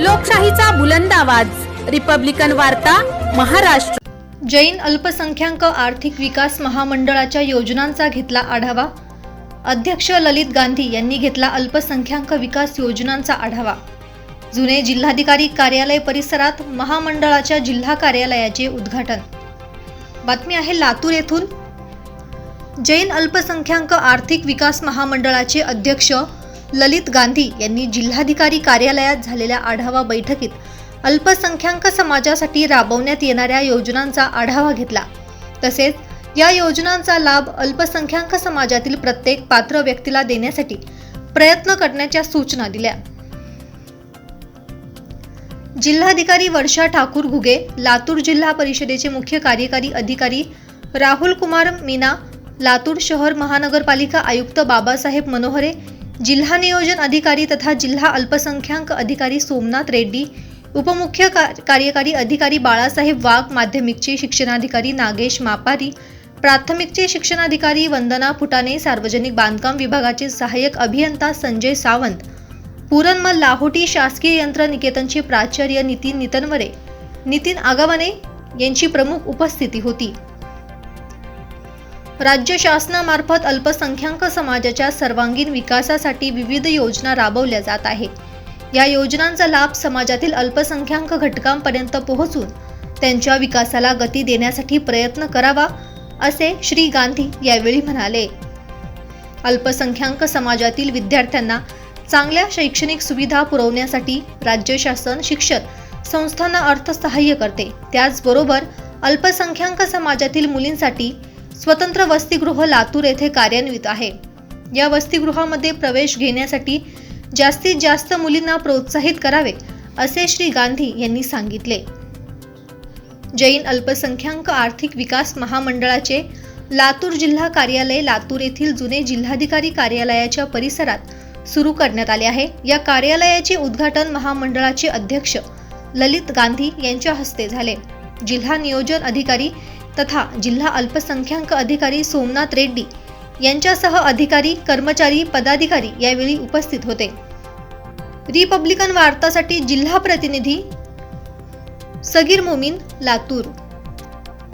लोकशाहीचा बुलंद आवाज. रिपब्लिकन वार्ता महाराष्ट्र. जैन अल्पसंख्याक आर्थिक विकास महामंडळाच्या योजनांचा घेतला आढावा. अध्यक्ष ललित गांधी यांनी घेतला अल्पसंख्याक विकास योजनांचा आढावा. जुने जिल्हाधिकारी कार्यालय परिसरात महामंडळाच्या जिल्हा कार्यालयाचे उद्घाटन. बातमी आहे लातूर येथून. जैन अल्पसंख्याक आर्थिक विकास महामंडळाचे अध्यक्ष ललित गांधी यांनी जिल्हाधिकारी कार्यालयात झालेल्या आढावा बैठकीत अल्पसंख्याक समाजासाठी राबवण्यात येणाऱ्या योजनांचा आढावा घेतला. तसेच या योजनांचा लाभ अल्पसंख्याक समाजातील प्रत्येक पात्र व्यक्तीला देण्यासाठी प्रयत्न करण्याच्या सूचना दिल्या. जिल्हाधिकारी वर्षा ठाकूर घुगे लातूर जिल्हा परिषदेचे मुख्य कार्यकारी अधिकारी राहुल कुमार मीना लातूर शहर महानगरपालिका आयुक्त बाबासाहेब मनोहरे जिल्हा नियोजन अधिकारी तथा जिल्हा अल्पसंख्याक अधिकारी सोमनाथ रेड्डी उपमुख्य का- कार्यकारी अधिकारी बाळासाहेब वाघ माध्यमिकचे शिक्षणाधिकारी नागेश मापारी प्राथमिकचे शिक्षणाधिकारी वंदना फुटाणे सार्वजनिक बांधकाम विभागाचे सहाय्यक अभियंता संजय सावंत पुरणमल लाहोटी शासकीय यंत्र निकेतनचे प्राचार्य नितीन नितनवरे नितीन आगावने यांची प्रमुख उपस्थिती होती. राज्य शासनामार्फत अल्पसंख्याक समाजाच्या सर्वांगीण विकासासाठी विविध योजना राबवल्या जात आहे या योजनांचा लाभ समाजातील अल्पसंख्याक घटकांपर्यंत पोहोचून त्यांच्या विकासाला गती देण्यासाठी प्रयत्न करावा असे श्री गांधी यावेळी म्हणाले. अल्पसंख्याक समाजातील विद्यार्थ्यांना चांगल्या शैक्षणिक सुविधा पुरवण्यासाठी राज्य शासन शिक्षक संस्थांना अर्थसहाय्य करते. त्याचबरोबर अल्पसंख्याक समाजातील मुलींसाठी स्वतंत्र वसतिगृह लातूर येथे कार्यान्वित आहे. या वसतिगृहामध्ये प्रवेश घेण्यासाठी जास्तीत जास्त मुलींना प्रोत्साहित करावे असे श्री गांधी यांनी सांगितले. जैन अल्पसंख्याक आर्थिक विकास महामंडळाचे लातूर जिल्हा कार्यालय लातूर येथील जुने जिल्हाधिकारी कार्यालयाच्या परिसरात सुरू करण्यात आले आहे. या कार्यालयाचे उद्घाटन महामंडळाचे अध्यक्ष ललित गांधी यांच्या हस्ते झाले. जिल्हा नियोजन अधिकारी तथा जिल्हा अल्पसंख्याक अधिकारी सोमनाथ रेड्डी यांच्यासह अधिकारी कर्मचारी पदाधिकारी यावेळी उपस्थित होते. रिपब्लिकन वार्तासाठी जिल्हा प्रतिनिधी सगीर मोमीन लातूर.